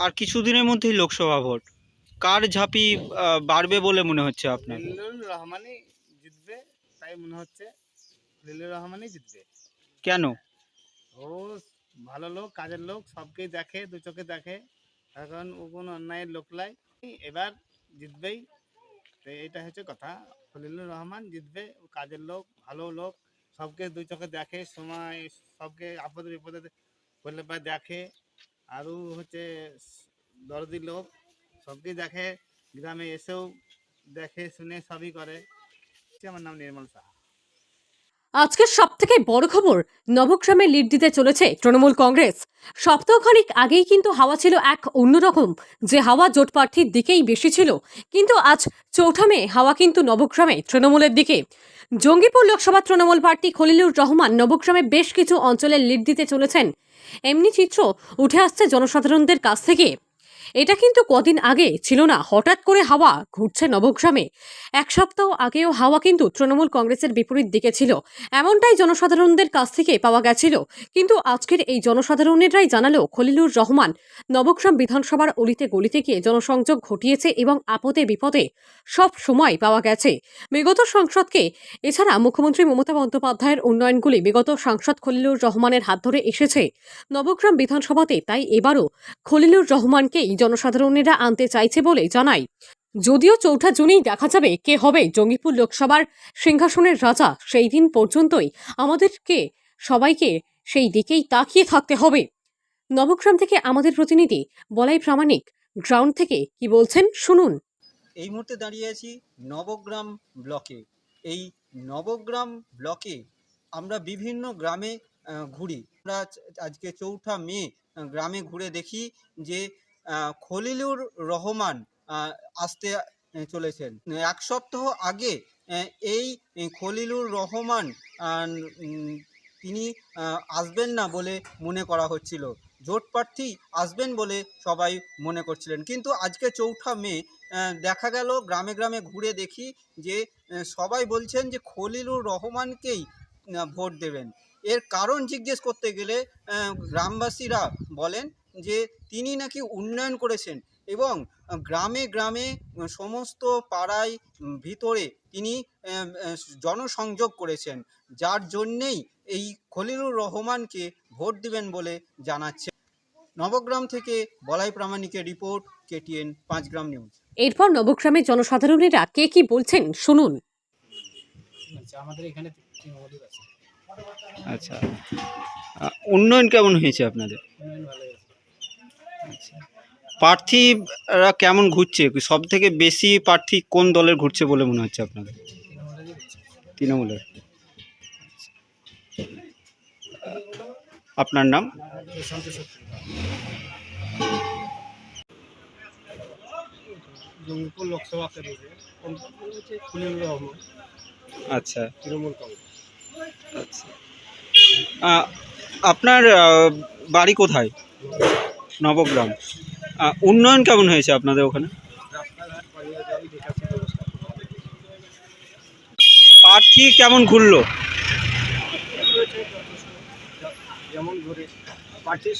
আর কিছুদিনের মধ্যেই লোকসভা ভোট। কার ঝাঁপি বাড়বে বলে মনে হচ্ছে আপনার? রহমানই জিতবে তাই মনে হচ্ছে খলিলুর রহমানই জিতবে। কেন? ও ভালো লোক কাজের লোক সবকেই দেখে দু চোখে দেখে। এখন ও কোনো অন্যায়ের লোক লাই। এবার জিতবেই। তো এটা হচ্ছে কথা। খলিলুর রহমান জিতবে ও কাজের লোক ভালো লোক সবকে দু চোখে দেখে সময় সবকে আপদে বিপদে করলে দেখে। আরও হচ্ছে দরদি লোক সবকেই দেখে, গ্রামে এসেও দেখে, শুনে সবই করে। আমার নাম নির্মল সাহা। আজকের সব থেকে বড় খবর, নবগ্রামে লিড দিতে চলেছে তৃণমূল কংগ্রেস। সপ্তাহখানিক আগেই কিন্তু হাওয়া ছিল এক অন্যরকম যে হাওয়া জোট প্রার্থীর দিকেই বেশি ছিল। কিন্তু আজ চৌঠামে হাওয়া কিন্তু নবগ্রামে তৃণমূলের দিকে। জঙ্গিপুর লোকসভা তৃণমূল প্রার্থী খলিলুর রহমান নবগ্রামে বেশ কিছু অঞ্চলে লিড দিতে চলেছেন। এমনি চিত্র উঠে আসছে জনসাধারণদের কাছ থেকে। এটা কিন্তু কদিন আগে ছিল না। হঠাৎ করে হাওয়া ঘুরছে নবগ্রামে। এক সপ্তাহ আগেও হাওয়া কিন্তু তৃণমূল কংগ্রেসের বিপরীত দিকে ছিল। এমনটাই জনসাধারণদের কাছ থেকে পাওয়া গেছিল। কিন্তু আজকের এই জনসাধারণেরাই জানালো, খলিলুর রহমান নবগ্রাম বিধানসভার অলিতে গলিতে গিয়ে জনসংযোগ ঘটিয়েছে এবং আপদে বিপদে সব সময় পাওয়া গেছে। বিগত সংসদকে এছাড়া মুখ্যমন্ত্রী মমতা বন্দ্যোপাধ্যায়ের উন্নয়নগুলি বিগত সাংসদ খলিলুর রহমানের হাত ধরে এসেছে। নবগ্রাম বিধানসভাতে তাই এবারও খলিলুর রহমানকেই জনসাধারণেরা আনতে চাইছে বলে জানায়। যদিও চৌঠা জুনেই দেখা যাবে কে হবে জঙ্গিপুর লোকসভার সিংহাসনের রাজা, সেই দিন পর্যন্তই আমাদেরকে, সবাইকে সেই দিকেই তাকিয়ে থাকতে হবে। নবগ্রাম থেকে আমাদের প্রতিনিধি বলাই প্রামাণিক, গ্রাউন্ড থেকে কি বলছেন শুনুন। এই মুহূর্তে দাঁড়িয়ে আছি নবগ্রাম ব্লকে। এই নবগ্রাম ব্লকে আমরা বিভিন্ন গ্রামে ঘুরি। আমরা আজকে চৌঠা মে গ্রামে ঘুরে দেখি যে খলিলুর রহমান আসতে চলেছেন। এক সপ্তাহ আগে এই খলিলুর রহমান তিনি আসবেন না বলে মনে করা হচ্ছিল। জোট প্রার্থী আসবেন বলে সবাই মনে করছিলেন। কিন্তু আজকে চৌঠা মে দেখা গেল গ্রামে গ্রামে ঘুরে দেখি যে সবাই বলছেন যে খলিলুর রহমানকেই ভোট দেবেন। এর কারণ জিজ্ঞেস করতে গেলে গ্রামবাসীরা বলেন যে তিনি নাকি উন্নয়ন করেছেন এবং গ্রামে গ্রামে সমস্ত পাড়ায় ভিতরে তিনি জনসংযোগ করেছেন যার জন্যেই এই খলিলুর রহমানকে ভোট দিবেন বলে জানাচ্ছে। নবগ্রাম থেকে বলাই প্রামাণিকের রিপোর্ট কেটিএন পাঁচগ্রাম নিউজ। এরপর নবগ্রামের জনসাধারণেরা কে কি বলছেন শুনুন। আচ্ছা আমাদের এখানে আচ্ছা। উন্নয়ন কেমন হয়েছে আপনাদের? উন্নয়ন ভালো প্রার্থীরা কেমন ঘুরছে? সব থেকে বেশি প্রার্থী কোন দলের ঘুরছে বলে মনে হচ্ছে আপনাদের? তৃণমূলের। আপনার নাম? জঙ্গিপুর লোকসভা কেন্দ্রে রহমান আচ্ছা। তৃণমূল কংগ্রেস। আচ্ছা। আপনার বাড়ি কোথায়? নবগ্রাম। উন্নয়ন কেমন হয়েছে আপনাদের ওখানে? প্রার্থী কেমন ঘুরলো? যেমন ঘুরে। পার্টি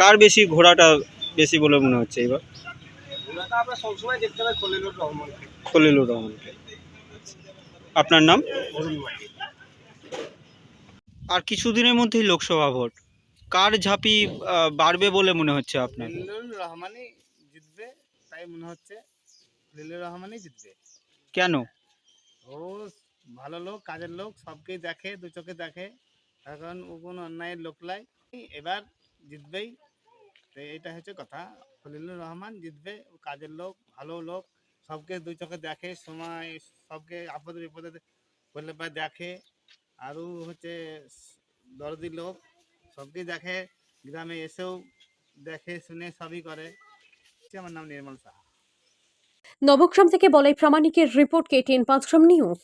কার বেশি ঘোরাটা বেশি বলে মনে হচ্ছে এবার? ওনাটা আমরা সবসময় দেখতে পাই খলিলুর রহমান। খলিলুর রহমানকে আপনার নাম? আর কিছুদিনের মধ্যেই লোকসভা ভোট। কার ঝাঁপি বাড়বে বলে মনে হচ্ছে আপনার? রহমানই জিতবে তাই মনে হচ্ছে খলিলুর রহমানই জিতবে। কেন? ও ভালো লোক কাজের লোক সবকেই দেখে দু চোখে দেখে। এখন ও কোনো অন্যায়ের লোক লাই। এবার জিতবেই। তো এটা হচ্ছে কথা। খলিলুর রহমান জিতবে ও কাজের লোক ভালো লোক সবকে দুই চোখে দেখে সময় সবকে আপদে বিপদে করলে পরে দেখে। আরও হচ্ছে দরদি লোক সবকেই দেখে, গ্রামে এসেও দেখে, শুনে সবই করে। আমার নাম নির্মল সাহা। নবগ্রাম থেকে বলাই প্রামাণিকের রিপোর্ট কেটিএন পাঁচগ্রাম নিউজ।